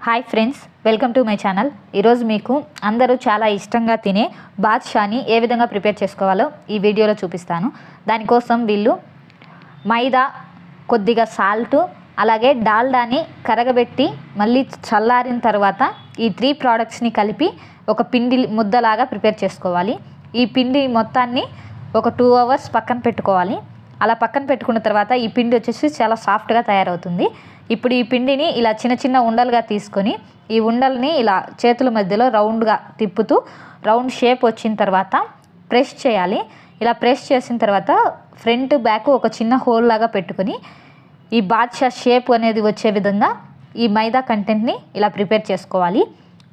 Hi friends welcome to my channel ఈరోజు మీకు అందరూ చాలా ఇష్టంగా తినే బాద్షాని ఏ విధంగా ప్రిపేర్ చేసుకోవాలో ఈ వీడియోలో చూపిస్తాను. దానికోసం వీళ్ళు మైదా కొద్దిగా సాల్ట్ అలాగే డాల్డాని కరగబెట్టి మళ్ళీ చల్లారిన తర్వాత ఈ త్రీ ప్రోడక్ట్స్ని కలిపి ఒక పిండి ముద్దలాగా ప్రిపేర్ చేసుకోవాలి. ఈ పిండి మొత్తాన్ని ఒక టూ అవర్స్ పక్కన పెట్టుకోవాలి. అలా పక్కన పెట్టుకున్న తర్వాత ఈ పిండి వచ్చేసి చాలా సాఫ్ట్గా తయారవుతుంది. ఇప్పుడు ఈ పిండిని ఇలా చిన్న చిన్న ఉండలుగా తీసుకొని ఈ ఉండల్ని ఇలా చేతుల మధ్యలో రౌండ్గా తిప్పుతూ రౌండ్ షేప్ వచ్చిన తర్వాత ప్రెస్ చేయాలి. ఇలా ప్రెస్ చేసిన తర్వాత ఫ్రంట్ బ్యాక్ ఒక చిన్న హోల్ లాగా పెట్టుకొని ఈ బాద్షా షేప్ అనేది వచ్చే విధంగా ఈ మైదా కంటెంట్ని ఇలా ప్రిపేర్ చేసుకోవాలి.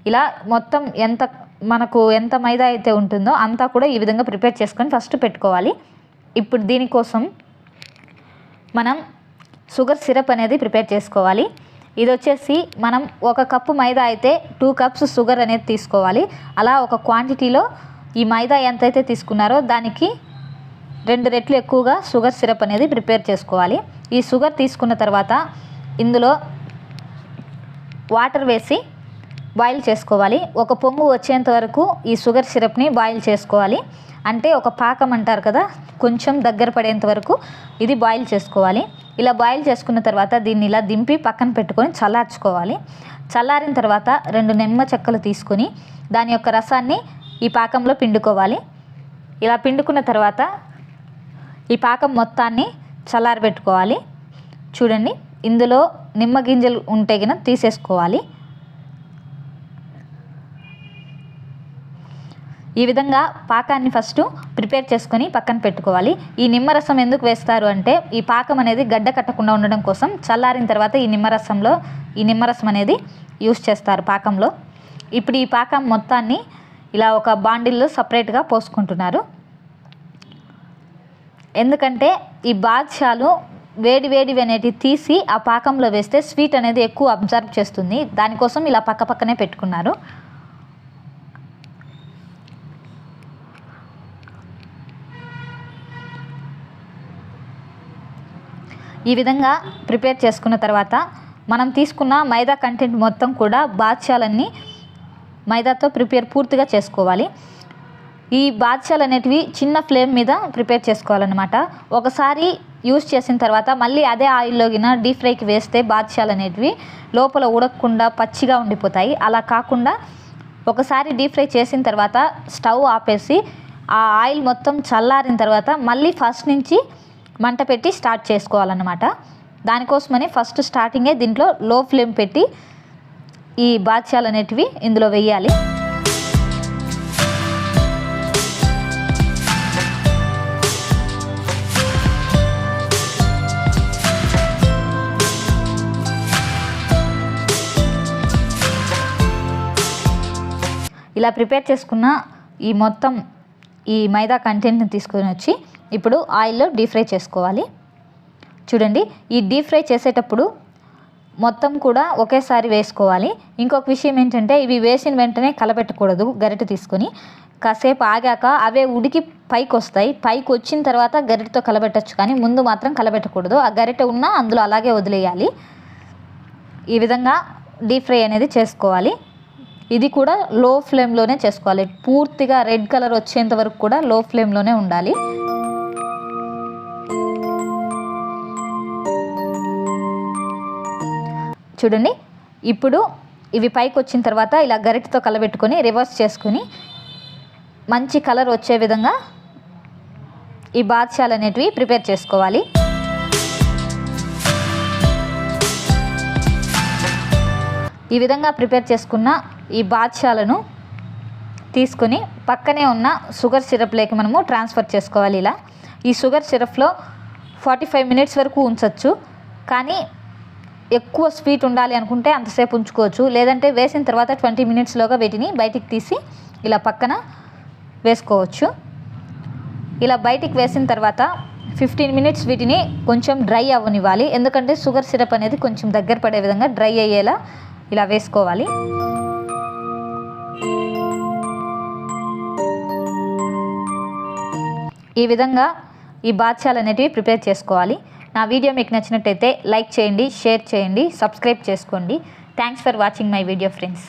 ఇలా మొత్తం ఎంత మనకు ఎంత మైదా అయితే ఉంటుందో అంతా కూడా ఈ విధంగా ప్రిపేర్ చేసుకొని ఫస్ట్ పెట్టుకోవాలి. ఇప్పుడు దీనికోసం మనం షుగర్ సిరప్ అనేది ప్రిపేర్ చేసుకోవాలి. ఇది వచ్చేసి మనం ఒక కప్పు మైదా అయితే టూ కప్స్ షుగర్ అనేది తీసుకోవాలి. అలా ఒక క్వాంటిటీలో ఈ మైదా ఎంతైతే తీసుకున్నారో దానికి రెండు రెట్లు ఎక్కువగా షుగర్ సిరప్ అనేది ప్రిపేర్ చేసుకోవాలి. ఈ షుగర్ తీసుకున్న తర్వాత ఇందులో వాటర్ వేసి బాయిల్ చేసుకోవాలి. ఒక పొంగు వచ్చేంత వరకు ఈ షుగర్ సిరప్ని బాయిల్ చేసుకోవాలి. అంటే ఒక పాకం అంటారు కదా కొంచెం దగ్గర పడేంత వరకు ఇది బాయిల్ చేసుకోవాలి. ఇలా బాయిల్ చేసుకున్న తర్వాత దీన్ని ఇలా దింపి పక్కన పెట్టుకొని చల్లార్చుకోవాలి. చల్లారిన తర్వాత రెండు నిమ్మ చెక్కలు తీసుకొని దాని యొక్క రసాన్ని ఈ పాకంలో పిండుకోవాలి. ఇలా పిండుకున్న తర్వాత ఈ పాకం మొత్తాన్ని చల్లారబెట్టుకోవాలి. చూడండి ఇందులో నిమ్మ గింజలు ఉంటే కనుక తీసేసుకోవాలి. ఈ విధంగా పాకాన్ని ఫస్ట్ ప్రిపేర్ చేసుకొని పక్కన పెట్టుకోవాలి. ఈ నిమ్మరసం ఎందుకు వేస్తారు అంటే ఈ పాకం అనేది గడ్డ కట్టకుండా ఉండడం కోసం చల్లారిన తర్వాత ఈ నిమ్మరసంలో ఈ నిమ్మరసం అనేది యూస్ చేస్తారు పాకంలో. ఇప్పుడు ఈ పాకం మొత్తాన్ని ఇలా ఒక బాండిల్లో సపరేట్గా పోసుకుంటున్నారు. ఎందుకంటే ఈ బాద్షాలు వేడి వేడివి అనేటివి తీసి ఆ పాకంలో వేస్తే స్వీట్ అనేది ఎక్కువ అబ్జర్వ్ చేస్తుంది. దానికోసం ఇలా పక్క పక్కనే పెట్టుకున్నారు. ఈ విధంగా ప్రిపేర్ చేసుకున్న తర్వాత మనం తీసుకున్న మైదా కంటెంట్ మొత్తం కూడా బాద్షాలన్నీ మైదాతో ప్రిపేర్ పూర్తిగా చేసుకోవాలి. ఈ బాద్షాలు అనేటివి చిన్న ఫ్లేమ్ మీద ప్రిపేర్ చేసుకోవాలన్నమాట. ఒకసారి యూస్ చేసిన తర్వాత మళ్ళీ అదే ఆయిల్లో గిన డీప్ ఫ్రైకి వేస్తే బాద్షాలు అనేటివి లోపల ఉడకకుండా పచ్చిగా ఉండిపోతాయి. అలా కాకుండా ఒకసారి డీప్ ఫ్రై చేసిన తర్వాత స్టవ్ ఆపేసి ఆ ఆయిల్ మొత్తం చల్లారిన తర్వాత మళ్ళీ ఫస్ట్ నుంచి మంట పెట్టి స్టార్ట్ చేసుకోవాలన్నమాట. దానికోసమని ఫస్ట్ స్టార్టింగే దీంట్లో లో ఫ్లేమ్ పెట్టి ఈ బాద్షాలు అనేటివి ఇందులో వేయాలి ఇలా ప్రిపేర్ చేసుకున్న ఈ మొత్తం ఈ మైదా కంటెంట్ని తీసుకొని వచ్చి ఇప్పుడు ఆయిల్లో డీప్ ఫ్రై చేసుకోవాలి. చూడండి ఈ డీప్ ఫ్రై చేసేటప్పుడు మొత్తం కూడా ఒకేసారి వేసుకోవాలి. ఇంకొక విషయం ఏంటంటే ఇవి వేసిన వెంటనే కలపెట్టకూడదు గరిటె తీసుకొని. కాసేపు ఆగాక అవే ఉడికి పైకి వస్తాయి. పైకి వచ్చిన తర్వాత గరిటెతో కలబెట్టచ్చు కానీ ముందు మాత్రం కలబెట్టకూడదు ఆ గరిటె ఉన్నా అందులో అలాగే వదిలేయాలి. ఈ విధంగా డీప్ ఫ్రై అనేది చేసుకోవాలి. ఇది కూడా లో ఫ్లేమ్లోనే చేసుకోవాలి. పూర్తిగా రెడ్ కలర్ వచ్చేంత వరకు కూడా లో ఫ్లేమ్లోనే ఉండాలి. చూడండి. ఇప్పుడు ఇవి పైకి వచ్చిన తర్వాత ఇలా గరిటతో కలబెట్టుకొని రివర్స్ చేసుకొని మంచి కలర్ వచ్చే విధంగా ఈ బాద్షాలు అనేటివి ప్రిపేర్ చేసుకోవాలి. ఈ విధంగా ప్రిపేర్ చేసుకున్న ఈ బాద్షాలను తీసుకొని పక్కనే ఉన్న షుగర్ సిరప్లోకి మనము ట్రాన్స్ఫర్ చేసుకోవాలి ఇలా. ఈ షుగర్ సిరప్లో ఫార్టీ ఫైవ్ మినిట్స్ వరకు ఉంచవచ్చు కానీ ఎక్కువ స్వీట్ ఉండాలి అనుకుంటే అంతసేపు ఉంచుకోవచ్చు. లేదంటే వేసిన తర్వాత ట్వంటీ మినిట్స్లోగా వీటిని బయటికి తీసి ఇలా పక్కన వేసుకోవచ్చు. ఇలా బయటికి వేసిన తర్వాత ఫిఫ్టీన్ మినిట్స్ వీటిని కొంచెం డ్రై అవ్వనివ్వాలి. ఎందుకంటే షుగర్ సిరప్ అనేది కొంచెం దగ్గర పడే విధంగా డ్రై అయ్యేలా ఇలా వేసుకోవాలి. ఈ విధంగా ఈ బాత్యాలు అనేటివి ప్రిపేర్ చేసుకోవాలి. నా వీడియో మీకు నచ్చినట్టయితే లైక్ చేయండి షేర్ చేయండి సబ్స్క్రైబ్ చేసుకోండి. Thanks for watching my video friends